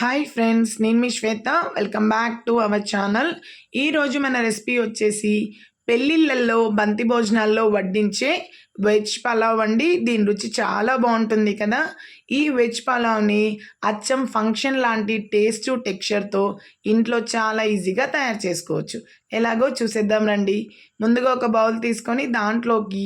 Hi friends నేను మీ Shweta. Welcome back to our channel ఈరోజు మన రెసిపీ వచ్చేసి పెళ్ళిళ్ళల్లో బంతి భోజనాల్లో వడ్డించే వెజ్ పలావ్ అండి. దీని రుచి చాలా బాగుంటుంది కదా. ఈ వెజ్ పలావ్ని అచ్చం ఫంక్షన్ లాంటి టేస్ట్ టెక్స్చర్తో ఇంట్లో చాలా ఈజీగా తయారు చేసుకోవచ్చు. ఎలాగో చూసేద్దాం రండి. ముందుగా ఒక బౌల్ తీసుకొని దాంట్లోకి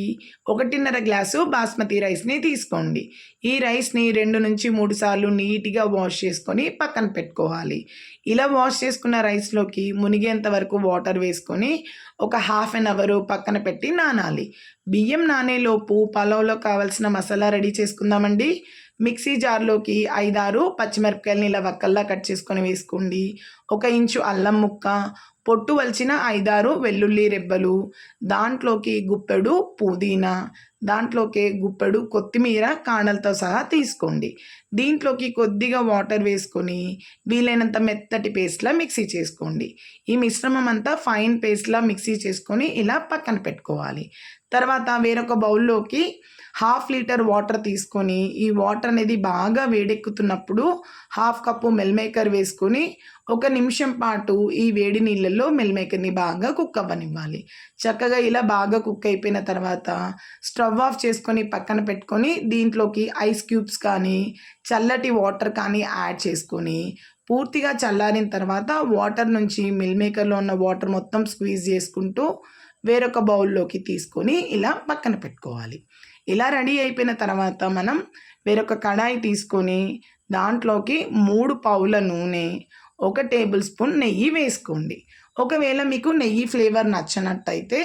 ఒకటిన్నర గ్లాసు బాస్మతి రైస్ని తీసుకోండి. ఈ రైస్ని రెండు నుంచి మూడు సార్లు నీట్గా వాష్ చేసుకొని పక్కన పెట్టుకోవాలి. ఇలా వాష్ చేసుకున్న రైస్లోకి మునిగేంత వరకు వాటర్ వేసుకొని ఒక హాఫ్ అన్ అవర్ పక్కన పెట్టి నానాలి. బియ్యం లోపు పలావ్లో కావాల్సిన మసాలా రెడీ చేసుకుందామండి. మిక్సీ జార్లోకి ఐదారు పచ్చిమిరపకాయలని ఇలా వక్కల్లా కట్ చేసుకొని వేసుకోండి. ఒక ఇంచు అల్లం ముక్క పొట్టు వలిచిన ఐదారు వెల్లుల్లి రెబ్బలు దాంట్లోకి గుప్పెడు పుదీనా దాంట్లోకి గుప్పెడు కొత్తిమీర కాణలతో సహా తీసుకోండి. దీంట్లోకి కొద్దిగా వాటర్ వేసుకొని వీలైనంత మెత్తటి పేస్ట్లా మిక్సీ చేసుకోండి. ఈ మిశ్రమం అంతా ఫైన్ పేస్ట్లా మిక్సీ చేసుకొని ఇలా పక్కన పెట్టుకోవాలి. తర్వాత వేరొక బౌల్లోకి హాఫ్ లీటర్ వాటర్ తీసుకొని ఈ వాటర్ అనేది బాగా వేడెక్కుతున్నప్పుడు హాఫ్ కప్పు మెల్ మేకర్ వేసుకొని ఒక నిమిషం పాటు ఈ వేడి నీళ్ళల్లో మెల్ మేకర్ని బాగా కుక్ అవ్వనివ్వాలి. చక్కగా ఇలా బాగా కుక్ అయిపోయిన తర్వాత స్టవ్ ఆఫ్ చేసుకొని పక్కన పెట్టుకొని దీంట్లోకి ఐస్ క్యూబ్స్ కానీ చల్లటి వాటర్ కానీ యాడ్ చేసుకొని పూర్తిగా చల్లారిన తర్వాత వాటర్ నుంచి మిల్ మేకర్లో ఉన్న వాటర్ మొత్తం స్క్వీజ్ చేసుకుంటూ వేరొక బౌల్లోకి తీసుకొని ఇలా పక్కన పెట్టుకోవాలి. ఇలా రెడీ అయిపోయిన తర్వాత మనం వేరొక కడాయి తీసుకొని దాంట్లోకి మూడు పావుల నూనె ఒక టేబుల్ స్పూన్ నెయ్యి వేసుకోండి. ఒకవేళ మీకు నెయ్యి ఫ్లేవర్ నచ్చినట్టయితే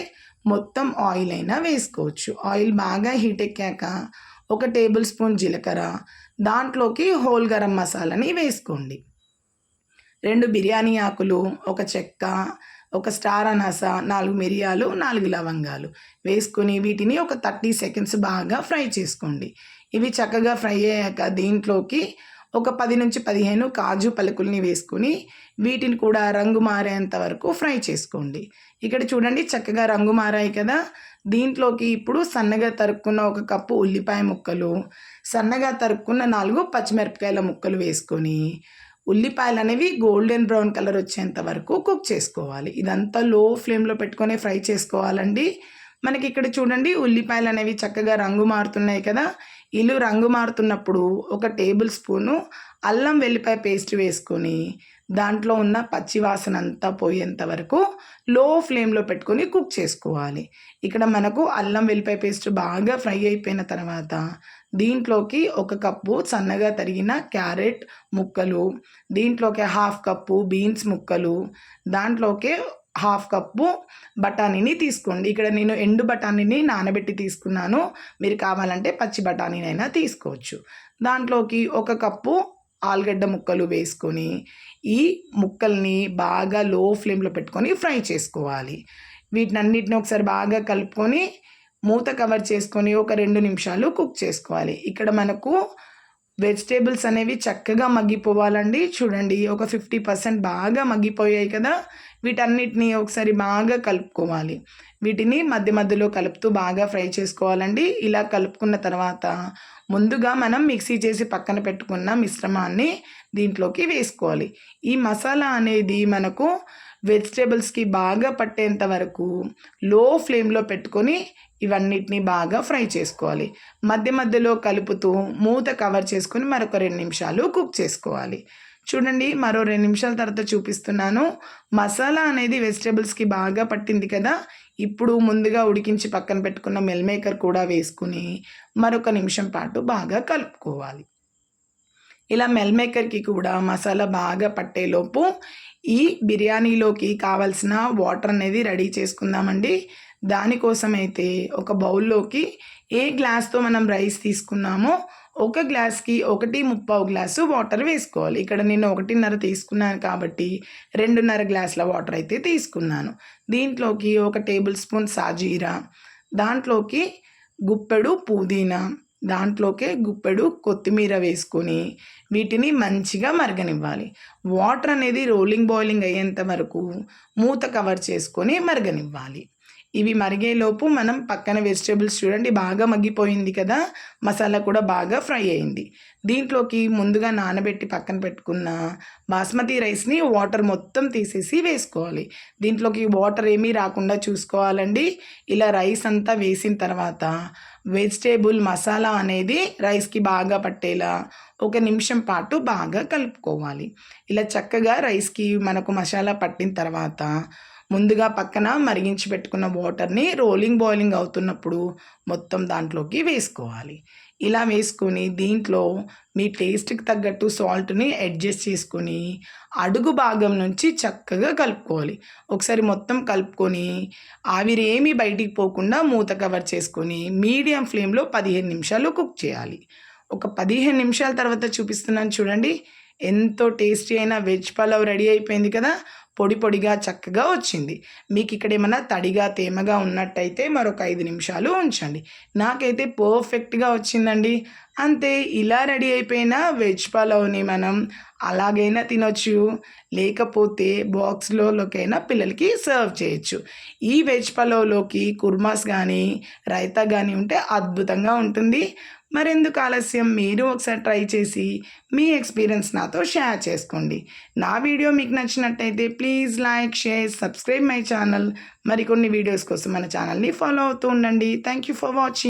మొత్తం ఆయిల్ అయినా వేసుకోవచ్చు. ఆయిల్ బాగా హీట్ ఎక్కాక ఒక టేబుల్ స్పూన్ జీలకర్ర దాంట్లోకి హోల్ గరం మసాలాని వేసుకోండి. రెండు బిర్యానీ ఆకులు ఒక చెక్క ఒక స్టార్ అనాస నాలుగు మిరియాలు నాలుగు లవంగాలు. వేసుకుని వీటిని ఒక థర్టీ సెకండ్స్ బాగా ఫ్రై చేసుకోండి. ఇవి చక్కగా ఫ్రై అయ్యాక దీంట్లోకి ఒక పది నుంచి పదిహేను కాజు పలుకుల్ని వేసుకొని వీటిని కూడా రంగు మారేంత వరకు ఫ్రై చేసుకోండి. ఇక్కడ చూడండి చక్కగా రంగు మారాయి కదా. దీంట్లోకి ఇప్పుడు సన్నగా తరుక్కున్న ఒక కప్పు ఉల్లిపాయ ముక్కలు సన్నగా తరుక్కున్న నాలుగు పచ్చిమిరపకాయల ముక్కలు వేసుకొని ఉల్లిపాయలు అనేవి గోల్డెన్ బ్రౌన్ కలర్ వచ్చేంత వరకు కుక్ చేసుకోవాలి. ఇదంతా లో ఫ్లేమ్లో పెట్టుకొని ఫ్రై చేసుకోవాలండి. మనకి ఇక్కడ చూడండి ఉల్లిపాయలు అనేవి చక్కగా రంగు మారుతున్నాయి కదా. ఇల్లు రంగు మారుతున్నప్పుడు ఒక టేబుల్ స్పూను అల్లం వెల్లిపాయ పేస్ట్ వేసుకొని దాంట్లో ఉన్న పచ్చి వాసన అంతా పోయేంత వరకు లో ఫ్లేమ్లో పెట్టుకొని కుక్ చేసుకోవాలి. ఇక్కడ మనకు అల్లం వెల్లిపాయ పేస్ట్ బాగా ఫ్రై అయిపోయిన తర్వాత దీంట్లోకి ఒక కప్పు సన్నగా తరిగిన క్యారెట్ ముక్కలు దీంట్లోకి హాఫ్ కప్పు బీన్స్ ముక్కలు దాంట్లోకి హాఫ్ కప్పు బఠానీని తీసుకోండి. ఇక్కడ నేను ఎండు బఠానీని నానబెట్టి తీసుకున్నాను. మీరు కావాలంటే పచ్చి బఠానీనైనా తీసుకోవచ్చు. దాంట్లోకి ఒక కప్పు ఆలుగడ్డ ముక్కలు వేసుకొని ఈ ముక్కల్ని బాగా లో ఫ్లేమ్లో పెట్టుకొని ఫ్రై చేసుకోవాలి. వీటిని అన్నిటిని ఒకసారి బాగా కలుపుకొని మూత కవర్ చేసుకొని ఒక రెండు నిమిషాలు కుక్ చేసుకోవాలి. ఇక్కడ మనకు వెజిటేబుల్స్ అనేవి చక్కగా మగ్గిపోవాలండి. చూడండి ఒక ఫిఫ్టీ పర్సెంట్ బాగా మగ్గిపోయాయి కదా. వీటన్నిటిని ఒకసారి బాగా కలుపుకోవాలి. వీటిని మధ్య మధ్యలో కలుపుతూ బాగా ఫ్రై చేసుకోవాలండి. ఇలా కలుపుకున్న తర్వాత ముందుగా మనం మిక్సీ చేసి పక్కన పెట్టుకున్న మిశ్రమాన్ని దీంట్లోకి వేసుకోవాలి. ఈ మసాలా అనేది మనకు వెజిటేబుల్స్కి బాగా పట్టేంత వరకు లో ఫ్లేమ్లో పెట్టుకొని ఇవన్నిటిని బాగా ఫ్రై చేసుకోవాలి. మధ్య మధ్యలో కలుపుతూ మూత కవర్ చేసుకొని మరొక రెండు నిమిషాలు కుక్ చేసుకోవాలి. చూడండి మరో రెండు నిమిషాల తర్వాత చూపిస్తున్నాను. మసాలా అనేది వెజిటేబుల్స్కి బాగా పట్టింది కదా? ఇప్పుడు ముందుగా ఉడికించి పక్కన పెట్టుకున్న మెల్ మేకర్ కూడా వేసుకుని మరొక నిమిషం పాటు బాగా కలుపుకోవాలి. ఇలా మెల్ మేకర్కి కూడా మసాలా బాగా పట్టేలోపు ఈ బిర్యానీలోకి కావాల్సిన వాటర్ అనేది రెడీ చేసుకుందామండి. దానికోసం అయితే ఒక బౌల్లోకి ఏ గ్లాస్తో మనం రైస్ తీసుకున్నామో ఒక గ్లాస్కి ఒకటి ముప్పావు గ్లాసు వాటర్ వేసుకోవాలి. ఇక్కడ నేను ఒకటిన్నర తీసుకున్నాను కాబట్టి రెండున్నర గ్లాసుల వాటర్ అయితే తీసుకున్నాను. దీంట్లోకి ఒక టేబుల్ స్పూన్ సాజీరా దాంట్లోకి గుప్పెడు పుదీనా దాంట్లోకే గుప్పెడు కొత్తిమీర వేసుకొని వీటిని మంచిగా మరగనివ్వాలి. వాటర్ అనేది రోలింగ్ బాయిలింగ్ అయ్యేంత వరకు మూత కవర్ చేసుకొని మరగనివ్వాలి. ఇవి మరిగేలోపు మనం పక్కన వెజిటేబుల్స్ చూడండి బాగా మగ్గిపోయింది కదా మసాలా కూడా బాగా ఫ్రై అయింది. దీంట్లోకి ముందుగా నానబెట్టి పక్కన పెట్టుకున్న బాస్మతి రైస్ని వాటర్ మొత్తం తీసేసి వేసుకోవాలి. దీంట్లోకి వాటర్ ఏమీ రాకుండా చూసుకోవాలండి. ఇలా రైస్ అంతా వేసిన తర్వాత వెజిటేబుల్ మసాలా అనేది రైస్కి బాగా పట్టేలా ఒక నిమిషం పాటు బాగా కలుపుకోవాలి. ఇలా చక్కగా రైస్కి మనకు మసాలా పట్టిన తర్వాత ముందుగా పక్కన మరిగించి పెట్టుకున్న వాటర్ని రోలింగ్ బాయిలింగ్ అవుతున్నప్పుడు మొత్తం దాంట్లోకి వేసుకోవాలి. ఇలా వేసుకొని దీంట్లో మీ టేస్ట్కి తగ్గట్టు సాల్ట్ని అడ్జస్ట్ చేసుకొని అడుగు భాగం నుంచి చక్కగా కలుపుకోవాలి. ఒకసారి మొత్తం కలుపుకొని ఆవిరి ఏమీ బయటికి పోకుండా మూత కవర్ చేసుకొని మీడియం ఫ్లేమ్లో పదిహేను నిమిషాలు కుక్ చేయాలి. ఒక పదిహేను నిమిషాల తర్వాత చూపిస్తున్నాను చూడండి. ఎంతో టేస్టీ అయిన వెజ్ పలావ్ రెడీ అయిపోయింది కదా? పొడి పొడిగా చక్కగా వచ్చింది. మీకు ఇక్కడ ఏమైనా తడిగా తేమగా ఉన్నట్టయితే మరొక ఐదు నిమిషాలు ఉంచండి. నాకైతే పర్ఫెక్ట్గా వచ్చిందండి. అంతే ఇలా రెడీ అయిపోయిన వెజ్ పలావ్ని మనం అలాగైనా తినొచ్చు. లేకపోతే బాక్స్లోకైనా పిల్లలకి సర్వ్ చేయొచ్చు. ఈ వెజ్ పలావ్లోకి కుర్మాస్ కానీ రైతా కానీ ఉంటే అద్భుతంగా ఉంటుంది. మరెందుకు ఆలస్యం? మీరు ఒకసారి ట్రై చేసి మీ ఎక్స్పీరియన్స్ నాతో షేర్ చేసుకోండి. నా వీడియో మీకు నచ్చినట్టయితే please like share subscribe my channel. మరికొన్ని వీడియోస్ కోసం మన ఛానల్ని ఫాలో అవుతూ ఉండండి. Thank you for watching.